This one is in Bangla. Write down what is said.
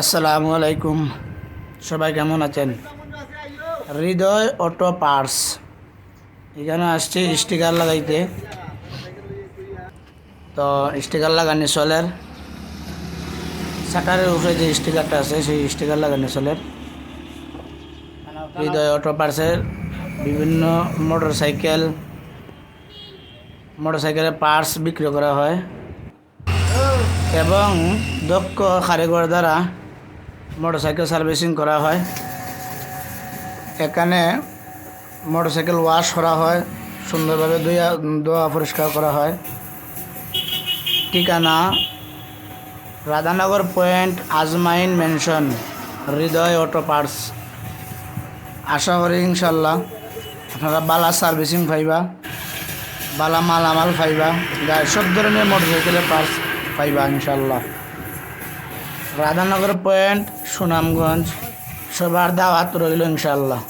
আসসালামু আলাইকুম। সবাই কেমন আছেন? হৃদয় অটো পার্টস এখানে আসছে স্টিকার লাগাইতে। তো স্টিকার লাগানি চলের। শাটারের উপরে যে স্টিকারটা আছে, সেই স্টিকার লাগানি চলের। হৃদয় অটো পার্টসের বিভিন্ন মোটর সাইকেল মোটর সাইকেলের পার্টস বিক্রি করা হয়। এবং দক্ষ কারিগর দ্বারা মোটরসাইকেল সার্ভিসিং করা হয়। এখানে মোটরসাইকেল ওয়াশ করা হয়, সুন্দরভাবে ধুয়া, ধোয়া পরিষ্কার করা হয়। ঠিকানা, Radhanagar point, Azmain mansion Hriday auto parts. আশা করি ইনশাল্লাহ আপনারা বালা সার্ভিসিং পাইবা, বালা মালামাল পাইবা গাড়ি সব ধরনের মোটরসাইকেলের পার্টস পাইবা ইনশাল্লাহ রাধানগর পয়েন্ট সুনামগঞ্জ। সবার দাওয়াত রইল ইনশাল্লাহ